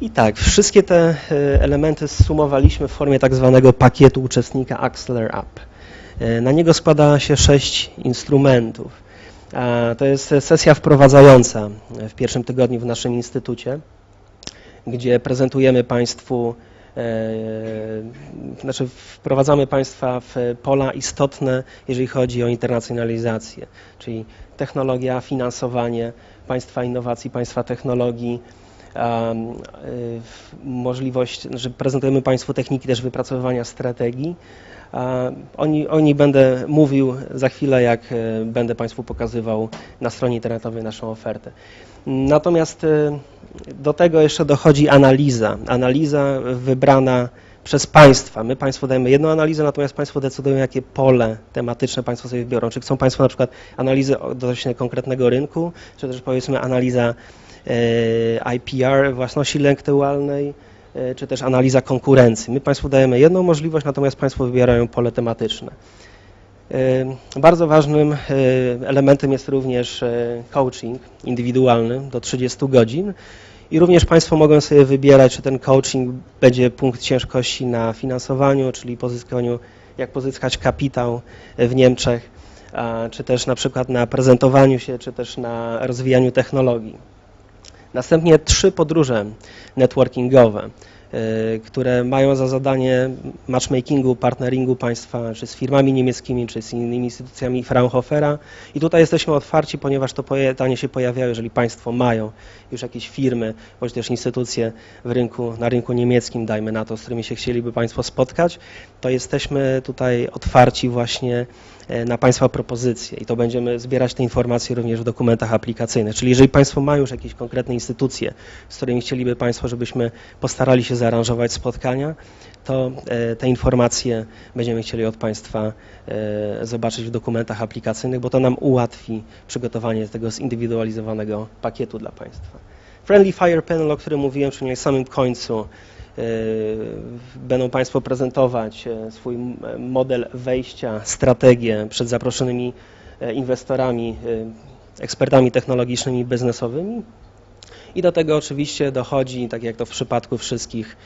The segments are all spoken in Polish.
I tak, wszystkie te e, elementy zsumowaliśmy w formie tak zwanego pakietu uczestnika Axler Up. E, Na niego składa się sześć instrumentów. To jest sesja wprowadzająca w pierwszym tygodniu w naszym instytucie, gdzie prezentujemy Państwu, e, znaczy wprowadzamy Państwa w pola istotne, jeżeli chodzi o internacjonalizację, czyli technologia, finansowanie, państwa innowacji, państwa technologii, możliwość, że prezentujemy Państwu techniki też wypracowywania strategii. O niej będę mówił za chwilę, jak e, będę Państwu pokazywał na stronie internetowej naszą ofertę. Natomiast e, do tego jeszcze dochodzi analiza. Analiza wybrana przez Państwa. My Państwu dajemy jedną analizę, natomiast Państwo decydują, jakie pole tematyczne Państwo sobie wybiorą. Czy chcą Państwo na przykład analizę odnośnie konkretnego rynku, czy też powiedzmy analiza IPR, własności intelektualnej, e, czy też analiza konkurencji. My Państwu dajemy jedną możliwość, natomiast Państwo wybierają pole tematyczne. E, Bardzo ważnym e, elementem jest również e, coaching indywidualny do 30 godzin i również Państwo mogą sobie wybierać, czy ten coaching będzie punkt ciężkości na finansowaniu, czyli pozyskaniu, jak pozyskać kapitał w Niemczech, czy też na przykład na prezentowaniu się, czy też na rozwijaniu technologii. Następnie trzy podróże networkingowe, które mają za zadanie matchmakingu, partneringu państwa, czy z firmami niemieckimi, czy z innymi instytucjami Fraunhofera. I tutaj jesteśmy otwarci, ponieważ to pytanie się pojawiało, jeżeli państwo mają już jakieś firmy, bądź też instytucje w rynku, na rynku niemieckim, dajmy na to, z którymi się chcieliby państwo spotkać, to jesteśmy tutaj otwarci właśnie e, na Państwa propozycje i to będziemy zbierać te informacje również w dokumentach aplikacyjnych. Czyli jeżeli Państwo mają już jakieś konkretne instytucje, z którymi chcieliby Państwo, żebyśmy postarali się zaaranżować spotkania, to e, te informacje będziemy chcieli od Państwa e, zobaczyć w dokumentach aplikacyjnych, bo to nam ułatwi przygotowanie tego zindywidualizowanego pakietu dla Państwa. Friendly Fire Panel, o którym mówiłem, czyli na samym końcu, e, będą Państwo prezentować swój model wejścia, strategię przed zaproszonymi inwestorami, ekspertami technologicznymi, biznesowymi. I do tego oczywiście dochodzi, tak jak to w przypadku wszystkich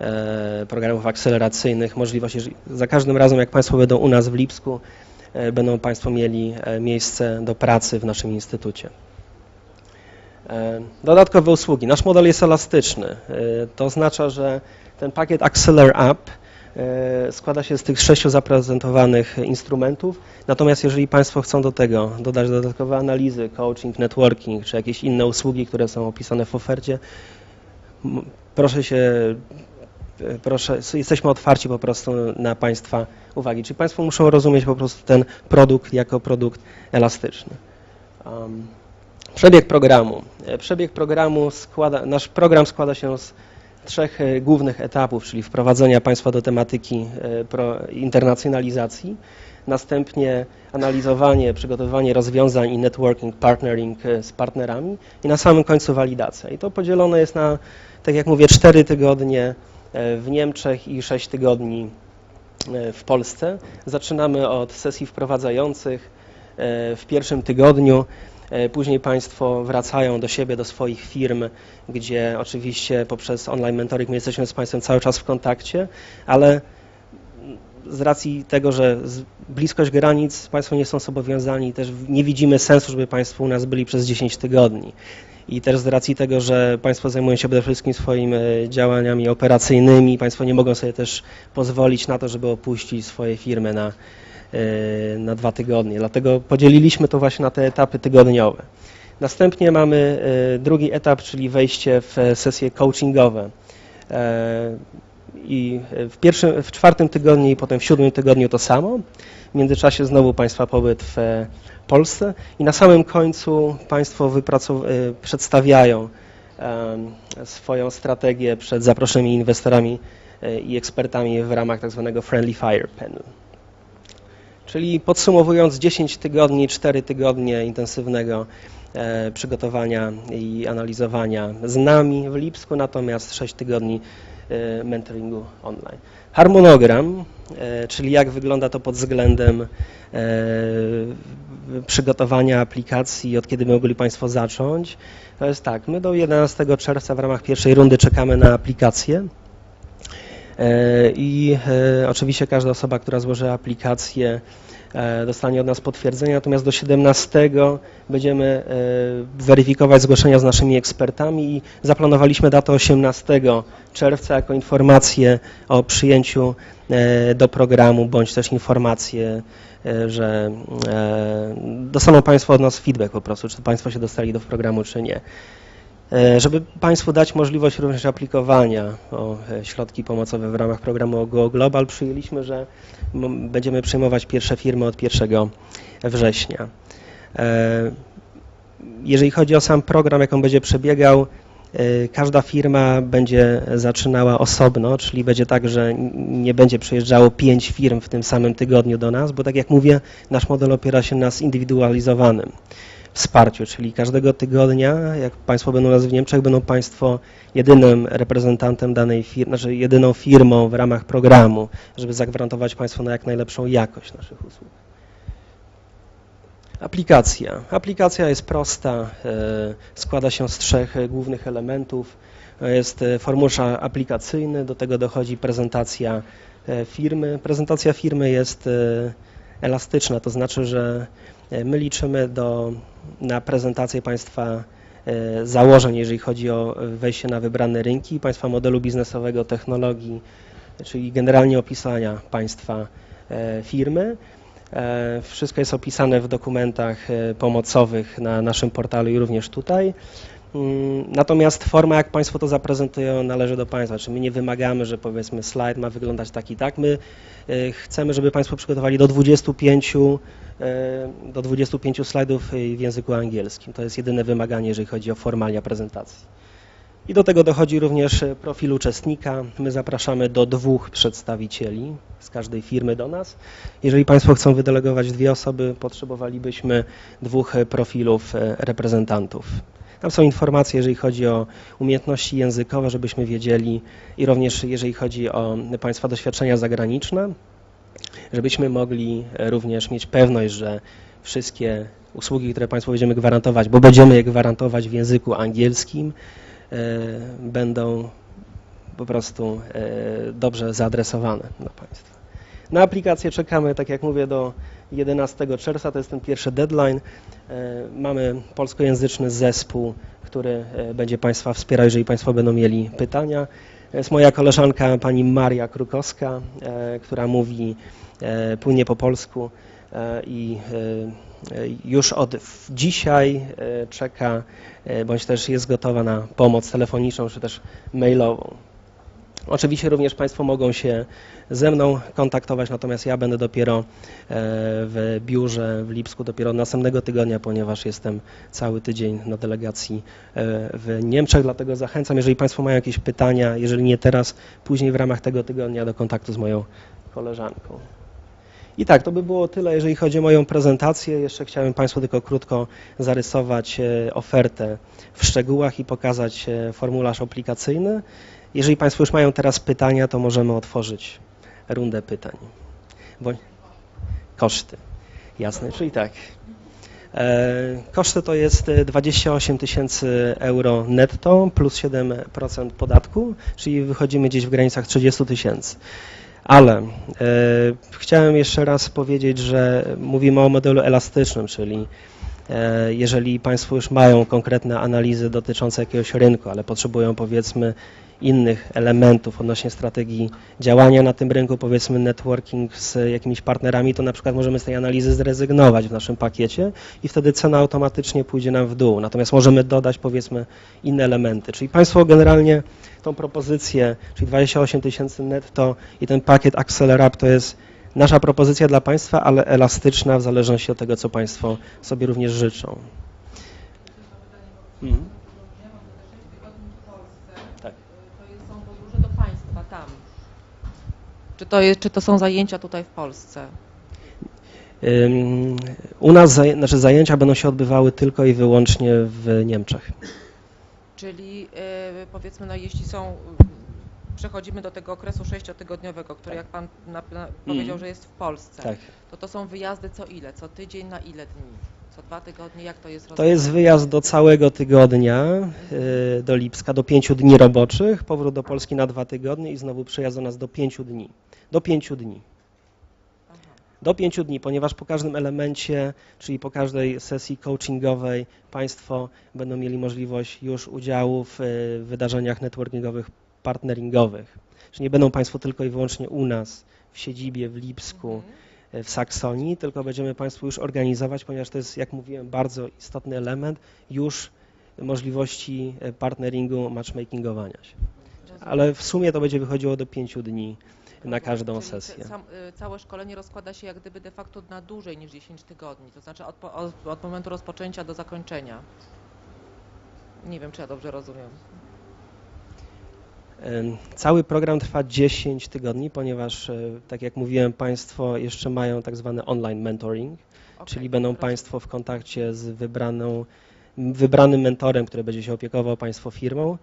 e, programów akceleracyjnych, możliwość, jeżeli- za każdym razem jak Państwo będą u nas w Lipsku, e, będą Państwo mieli e, miejsce do pracy w naszym instytucie. Dodatkowe usługi. Nasz model jest elastyczny. To oznacza, że ten pakiet Acceler składa się z tych sześciu zaprezentowanych instrumentów. Natomiast jeżeli Państwo chcą do tego dodać dodatkowe analizy, coaching, networking, czy jakieś inne usługi, które są opisane w ofercie, proszę się, e, proszę, jesteśmy otwarci po prostu na Państwa uwagi. Czyli Państwo muszą rozumieć po prostu ten produkt jako produkt elastyczny. Um, Przebieg programu. E, Przebieg programu składa, nasz program składa się z trzech e, głównych etapów, czyli wprowadzenia państwa do tematyki e, internacjonalizacji, następnie analizowanie, przygotowywanie rozwiązań i networking, partnering e, z partnerami i na samym końcu walidacja. I to podzielone jest na, tak jak mówię, cztery tygodnie w Niemczech i sześć tygodni w Polsce. Zaczynamy od sesji wprowadzających w pierwszym tygodniu. E, Później Państwo wracają do siebie, do swoich firm, gdzie oczywiście poprzez online mentoring my jesteśmy z Państwem cały czas w kontakcie, ale z racji tego, że bliskość granic Państwo nie są zobowiązani, też nie widzimy sensu, żeby Państwo u nas byli przez 10 tygodni. I też z racji tego, że Państwo zajmują się przede wszystkim swoimi e, działaniami operacyjnymi, Państwo nie mogą sobie też pozwolić na to, żeby opuścić swoje firmy na, na dwa tygodnie. Dlatego podzieliliśmy to właśnie na te etapy tygodniowe. Następnie mamy e, drugi etap, czyli wejście w e, sesje coachingowe. E, I w, pierwszym, w czwartym tygodniu i potem w siódmym tygodniu to samo. W międzyczasie znowu Państwa pobyt w e, Polsce i na samym końcu Państwo e, przedstawiają swoją strategię przed zaproszonymi inwestorami e, i ekspertami w ramach tak zwanego Friendly Fire Panel. Czyli podsumowując 10 tygodni, 4 tygodnie intensywnego e, przygotowania i analizowania z nami w Lipsku, natomiast 6 tygodni e, mentoringu online. Harmonogram, e, czyli jak wygląda to pod względem przygotowania aplikacji, od kiedy mogli Państwo zacząć. To jest tak, my do 11 czerwca w ramach pierwszej rundy czekamy na aplikację. E, I e, oczywiście każda osoba, która złoży aplikację, e, dostanie od nas potwierdzenie, natomiast do 17 będziemy weryfikować zgłoszenia z naszymi ekspertami i zaplanowaliśmy datę 18 czerwca jako informację o przyjęciu do programu, bądź też informację, że dostaną Państwo od nas feedback po prostu, czy Państwo się dostali do programu, czy nie. E, Żeby Państwu dać możliwość również aplikowania o e, środki pomocowe w ramach programu Go Global, przyjęliśmy, że będziemy przyjmować pierwsze firmy od 1 września. E, Jeżeli chodzi o sam program, jak on będzie przebiegał, każda firma będzie zaczynała osobno, czyli będzie tak, że nie będzie przyjeżdżało pięć firm w tym samym tygodniu do nas, bo tak jak mówię, nasz model opiera się na zindywidualizowanym wsparciu, czyli każdego tygodnia, jak Państwo będą nas w Niemczech, będą Państwo jedynym reprezentantem danej firmy, znaczy jedyną firmą w ramach programu, żeby zagwarantować Państwu na jak najlepszą jakość naszych usług. Aplikacja. Aplikacja jest prosta, e, składa się z trzech e, głównych elementów. To Jest e, formularz aplikacyjny, do tego dochodzi prezentacja e, firmy. Prezentacja firmy jest e, elastyczna, to znaczy, że e, my liczymy do, na prezentację Państwa e, założeń, jeżeli chodzi o wejście na wybrane rynki, Państwa modelu biznesowego, technologii, czyli generalnie opisania Państwa e, firmy. Wszystko jest opisane w dokumentach pomocowych na naszym portalu i również tutaj. Mm, Natomiast forma, jak Państwo to zaprezentują, należy do Państwa. My nie wymagamy, że powiedzmy slajd ma wyglądać tak i tak. My e, chcemy, żeby Państwo przygotowali do 25, e, do 25 slajdów w języku angielskim. To jest jedyne wymaganie, jeżeli chodzi o formalia prezentacji. I do tego dochodzi również profil uczestnika. My zapraszamy do dwóch przedstawicieli z każdej firmy do nas. Jeżeli Państwo chcą wydelegować dwie osoby, potrzebowalibyśmy dwóch profilów e, reprezentantów. Tam są informacje, jeżeli chodzi o umiejętności językowe, żebyśmy wiedzieli i również jeżeli chodzi o Państwa doświadczenia zagraniczne, żebyśmy mogli e, również mieć pewność, że wszystkie usługi, które Państwu będziemy gwarantować, bo będziemy je gwarantować w języku angielskim, e, będą po prostu e, dobrze zaadresowane do Państwa. Na aplikację czekamy, tak jak mówię, do 11 czerwca, to jest ten pierwszy deadline. E, Mamy polskojęzyczny zespół, który e, będzie Państwa wspierał, jeżeli Państwo będą mieli pytania. Jest moja koleżanka pani Maria Krukowska, e, która mówi e, płynnie po polsku i już od dzisiaj czeka, bądź też jest gotowa na pomoc telefoniczną czy też mailową. Oczywiście również Państwo mogą się ze mną kontaktować, natomiast ja będę dopiero e, w biurze w Lipsku dopiero następnego tygodnia, ponieważ jestem cały tydzień na delegacji e, w Niemczech, dlatego zachęcam, jeżeli Państwo mają jakieś pytania, jeżeli nie teraz, później w ramach tego tygodnia do kontaktu z moją koleżanką. I tak, to by było tyle, jeżeli chodzi o moją prezentację. Jeszcze chciałem Państwu tylko krótko zarysować e, ofertę w szczegółach i pokazać formularz aplikacyjny. Jeżeli Państwo już mają teraz pytania, to możemy otworzyć rundę pytań. Bądź... Koszty. Jasne, czyli tak. E, Koszty to jest e, 28 tysięcy euro netto plus 7% podatku, czyli wychodzimy gdzieś w granicach 30 tysięcy. Ale e, chciałem jeszcze raz powiedzieć, że mówimy o modelu elastycznym, czyli e, jeżeli Państwo już mają konkretne analizy dotyczące jakiegoś rynku, ale potrzebują powiedzmy innych elementów odnośnie strategii działania na tym rynku, powiedzmy networking z jakimiś partnerami, to na przykład możemy z tej analizy zrezygnować w naszym pakiecie i wtedy cena automatycznie pójdzie nam w dół. Natomiast możemy dodać powiedzmy inne elementy. Czyli Państwo generalnie tą propozycję, czyli 28 tysięcy netto i ten pakiet Accelerap to jest nasza propozycja dla Państwa, ale elastyczna w zależności od tego, co Państwo sobie również życzą. Mhm. To jest, są podróże do państwa tam. Czy to, jest, czy to są zajęcia tutaj w Polsce? U nas zaję- znaczy zajęcia będą się odbywały tylko i wyłącznie w Niemczech. Czyli y, powiedzmy, no jeśli są przechodzimy do tego okresu sześciotygodniowego, który jak Pan na, na, powiedział, że jest w Polsce, Tak. to to są wyjazdy co ile? Co tydzień na ile dni? Co dwa tygodnie? Jak to jest To jest wyjazd do całego tygodnia y, do Lipska, do pięciu dni roboczych, powrót do Polski na dwa tygodnie i znowu przyjazd do nas do pięciu dni. Do pięciu dni. Aha. Do pięciu dni, ponieważ po każdym elemencie, czyli po każdej sesji coachingowej Państwo będą mieli możliwość już udziału w y, wydarzeniach networkingowych, partneringowych. Czyli nie będą Państwo tylko i wyłącznie u nas w siedzibie w Lipsku, Mhm. w Saksonii, tylko będziemy Państwu już organizować, ponieważ to jest, jak mówiłem, bardzo istotny element już możliwości e, partneringu, matchmakingowania się. Ale w sumie to będzie wychodziło do pięciu dni na każdą Czyli sesję. Sam, y, całe szkolenie rozkłada się jak gdyby de facto na dłużej niż 10 tygodni, to znaczy od, od, od momentu rozpoczęcia do zakończenia. Nie wiem, czy ja dobrze rozumiem. Cały program trwa 10 tygodni, ponieważ, e, tak jak mówiłem, Państwo jeszcze mają tak zwany online mentoring, Okej, czyli będą rozumiem. Państwo w kontakcie z wybraną, wybranym mentorem, który będzie się opiekował Państwo firmą,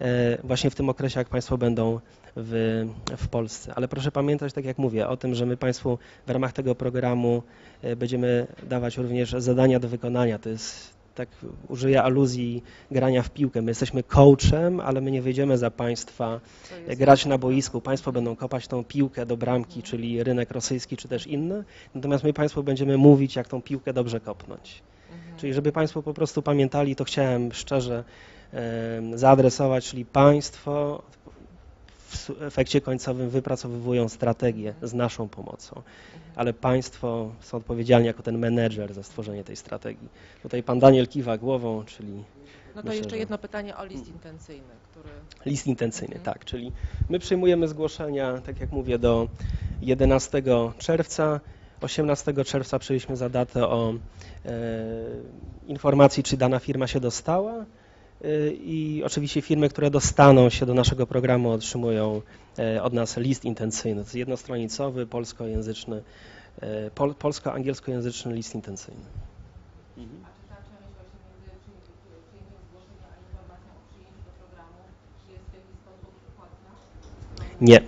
e, właśnie w tym okresie, jak Państwo będą w, w Polsce. Ale proszę pamiętać, tak jak mówię, o tym, że my Państwu w ramach tego programu e, będziemy dawać również zadania do wykonania. To jest, tak użyję aluzji, grania w piłkę. My jesteśmy coachem, ale my nie wyjdziemy za Państwa grać na boisku. Państwo będą kopać tą piłkę do bramki, czyli rynek rosyjski, czy też inny. Natomiast my Państwu będziemy mówić, jak tą piłkę dobrze kopnąć. Mhm. Czyli żeby Państwo po prostu pamiętali, to chciałem szczerze zaadresować, czyli Państwo w efekcie końcowym wypracowywują strategię z naszą pomocą, ale Państwo są odpowiedzialni jako ten menedżer za stworzenie tej strategii. Tutaj Pan Daniel kiwa głową, czyli No to myślę, jeszcze że- jedno pytanie o list intencyjny, który... List intencyjny, Mhm. tak, czyli my przyjmujemy zgłoszenia, tak jak mówię, do 11 czerwca. 18 czerwca przyjęliśmy za datę o e, informacji, czy dana firma się dostała i oczywiście firmy, które dostaną się do naszego programu otrzymują e, od nas list intencyjny. To jest jednostronicowy, polskojęzyczny, e, pol, polsko-angielskojęzyczny list intencyjny. Nie.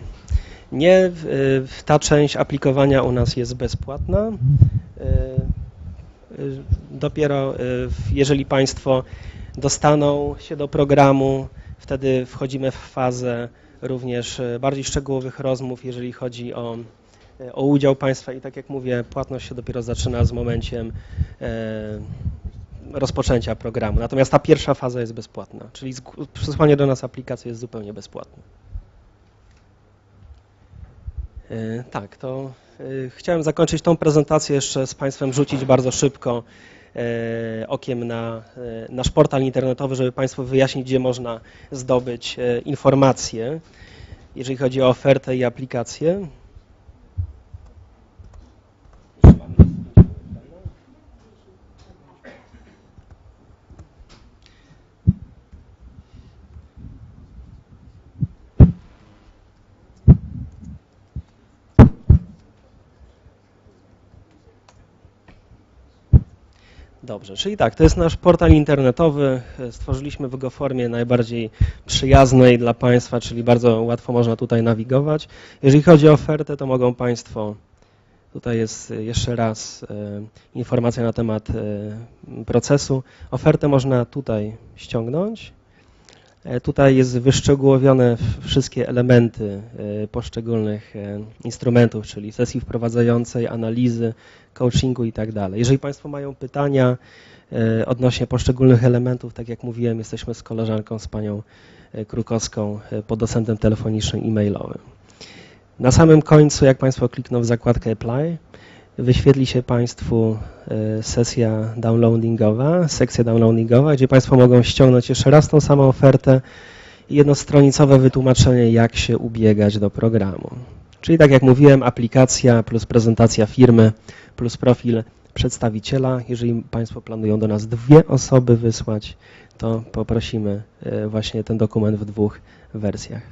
Nie, w- w- ta część aplikowania u nas jest bezpłatna. Y, y, Dopiero y, jeżeli Państwo dostaną się do programu, wtedy wchodzimy w fazę również y, bardziej szczegółowych rozmów, jeżeli chodzi o, y, o udział Państwa i tak jak mówię, płatność się dopiero zaczyna z momenciem y, rozpoczęcia programu. Natomiast ta pierwsza faza jest bezpłatna, czyli przesłanie do nas aplikacji jest zupełnie bezpłatne. E, Tak, to e, chciałem zakończyć tą prezentację jeszcze z Państwem rzucić bardzo szybko e, okiem na e, nasz portal internetowy, żeby Państwu wyjaśnić, gdzie można zdobyć e, informacje, jeżeli chodzi o ofertę i aplikację. Dobrze, czyli tak, to jest nasz portal internetowy. Stworzyliśmy w go formie najbardziej przyjaznej dla Państwa, czyli bardzo łatwo można tutaj nawigować. Jeżeli chodzi o ofertę, to mogą Państwo, tutaj jest jeszcze raz e, informacja na temat e, procesu. Ofertę można tutaj ściągnąć. E, Tutaj jest wyszczegółowione wszystkie elementy e, poszczególnych e, instrumentów, czyli sesji wprowadzającej, analizy, coachingu i tak dalej. Jeżeli Państwo mają pytania odnośnie poszczególnych elementów, tak jak mówiłem, jesteśmy z koleżanką, z panią Krukowską pod dostępem telefonicznym i mailowym. Na samym końcu, jak Państwo klikną w zakładkę Apply, wyświetli się Państwu e, sesja downloadingowa, sekcja downloadingowa, gdzie Państwo mogą ściągnąć jeszcze raz tą samą ofertę i jednostronicowe wytłumaczenie, jak się ubiegać do programu. Czyli tak jak mówiłem, aplikacja plus prezentacja firmy plus profil przedstawiciela. Jeżeli Państwo planują do nas dwie osoby wysłać, to poprosimy e, właśnie ten dokument w dwóch wersjach.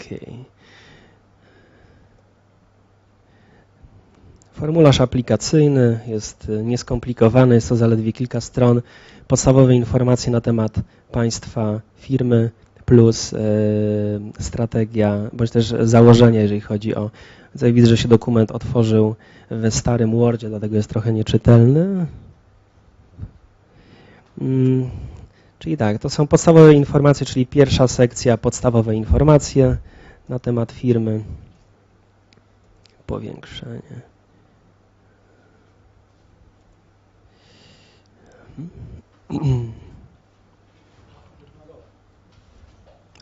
Okay. Formularz aplikacyjny jest e, nieskomplikowany, jest to zaledwie kilka stron. Podstawowe informacje na temat państwa, firmy, plus e, strategia, bądź też założenie, jeżeli chodzi o. Tutaj widzę, że się dokument otworzył w starym Wordzie, dlatego jest trochę nieczytelny. Mm, Czyli tak, to są podstawowe informacje, czyli pierwsza sekcja podstawowe informacje na temat firmy. Powiększenie.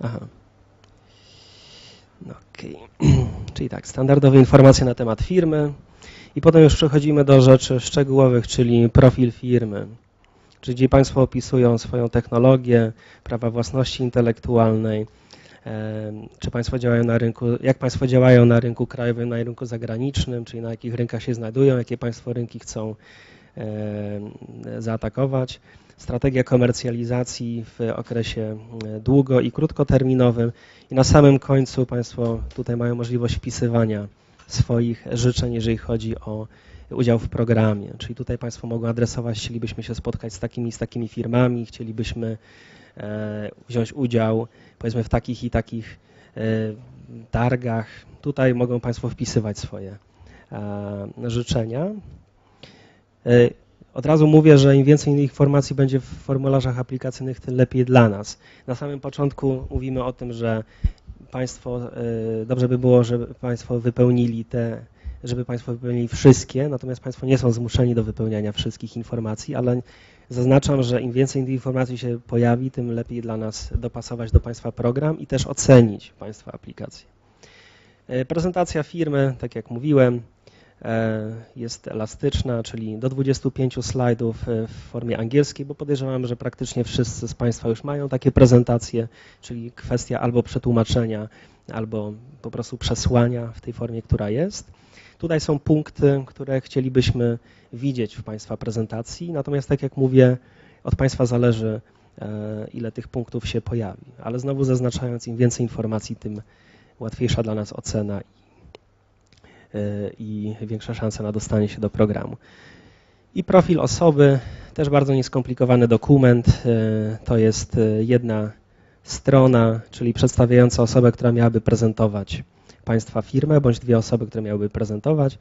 Aha. No Okej. Czyli tak, standardowe informacje na temat firmy i potem już przechodzimy do rzeczy szczegółowych, czyli profil firmy. Czyli gdzie Państwo opisują swoją technologię, prawa własności intelektualnej, czy Państwo działają na rynku, jak Państwo działają na rynku krajowym, na rynku zagranicznym, czyli na jakich rynkach się znajdują, jakie Państwo rynki chcą zaatakować. Strategia komercjalizacji w okresie e, długo i krótkoterminowym. I na samym końcu Państwo tutaj mają możliwość wpisywania swoich życzeń, jeżeli chodzi o udział w programie. Czyli tutaj Państwo mogą adresować, chcielibyśmy się spotkać z takimi z takimi firmami, chcielibyśmy e, wziąć udział powiedzmy w takich i takich e, targach. Tutaj mogą Państwo wpisywać swoje e, życzenia. E, Od razu mówię, że im więcej informacji będzie w formularzach aplikacyjnych, tym lepiej dla nas. Na samym początku mówimy o tym, że Państwo, e, dobrze by było, żeby Państwo wypełnili te żeby Państwo wypełnili wszystkie, natomiast Państwo nie są zmuszeni do wypełniania wszystkich informacji, ale zaznaczam, że im więcej tych informacji się pojawi, tym lepiej dla nas dopasować do Państwa program i też ocenić Państwa aplikację. E, Prezentacja firmy, tak jak mówiłem, jest elastyczna, czyli do 25 slajdów e, w formie angielskiej, bo podejrzewam, że praktycznie wszyscy z Państwa już mają takie prezentacje, czyli kwestia albo przetłumaczenia, albo po prostu przesłania w tej formie, która jest. Tutaj są punkty, które chcielibyśmy widzieć w Państwa prezentacji, natomiast tak jak mówię, od Państwa zależy, e, ile tych punktów się pojawi. Ale znowu zaznaczając, im więcej informacji, tym łatwiejsza dla nas ocena i, e, większa szansa na dostanie się do programu. I profil osoby, też bardzo nieskomplikowany dokument. e, To jest e, jedna strona, czyli przedstawiająca osobę, która miałaby prezentować Państwa firmę, bądź dwie osoby, które miałyby prezentować,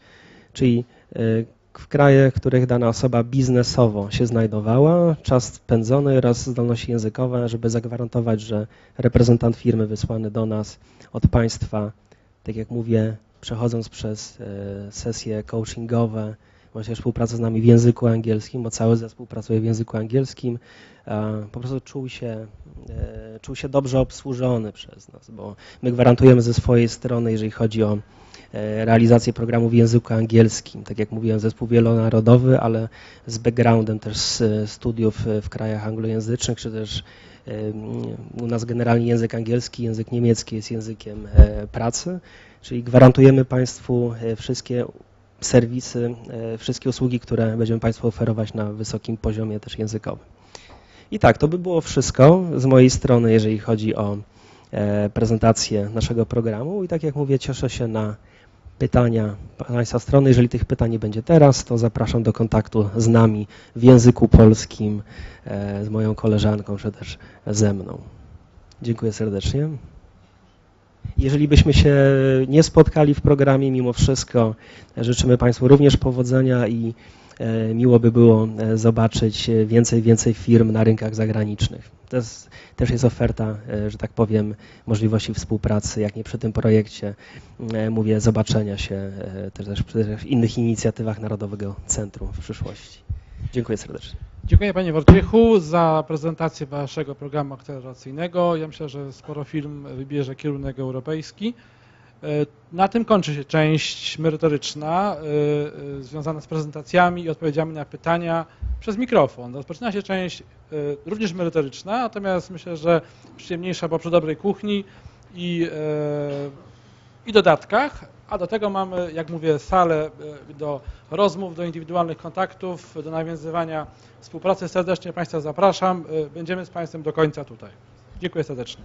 czyli y, w krajach, w których dana osoba biznesowo się znajdowała, czas spędzony oraz zdolności językowe, żeby zagwarantować, że reprezentant firmy wysłany do nas od Państwa, tak jak mówię, przechodząc przez y, sesje coachingowe, też współpracę z nami w języku angielskim, bo cały zespół pracuje w języku angielskim, e, po prostu czuł się, e, czuł się dobrze obsłużony przez nas, bo my gwarantujemy ze swojej strony, jeżeli chodzi o e, realizację programu w języku angielskim. Tak jak mówiłem, zespół wielonarodowy, ale z backgroundem też z studiów w krajach anglojęzycznych, czy też u nas generalnie język angielski, język niemiecki jest językiem pracy, czyli gwarantujemy Państwu wszystkie serwisy, e, wszystkie usługi, które będziemy Państwu oferować na wysokim poziomie też językowym. I tak, to by było wszystko z mojej strony, jeżeli chodzi o e, prezentację naszego programu. I tak jak mówię, cieszę się na pytania Państwa strony. Jeżeli tych pytań nie będzie teraz, to zapraszam do kontaktu z nami w języku polskim, e, z moją koleżanką, czy też ze mną. Dziękuję serdecznie. Jeżeli byśmy się nie spotkali w programie, mimo wszystko życzymy Państwu również powodzenia i e, miło by było e, zobaczyć więcej, więcej firm na rynkach zagranicznych. To jest, też jest oferta, e, że tak powiem, możliwości współpracy, jak nie przy tym projekcie, mówię, zobaczenia się też przy innych inicjatywach Narodowego Centrum w przyszłości. Dziękuję serdecznie. Dziękuję Panie Wojciechu za prezentację Waszego programu akceleracyjnego. Ja myślę, że sporo firm wybierze kierunek europejski. E, na tym kończy się część merytoryczna e, e, związana z prezentacjami i odpowiedziami na pytania przez mikrofon. Rozpoczyna się część również merytoryczna, natomiast myślę, że przyjemniejsza, bo przy dobrej kuchni i, i dodatkach, a do tego mamy, jak mówię, salę do rozmów, do indywidualnych kontaktów, do nawiązywania współpracy. Serdecznie Państwa zapraszam. Będziemy z Państwem do końca tutaj. Dziękuję serdecznie.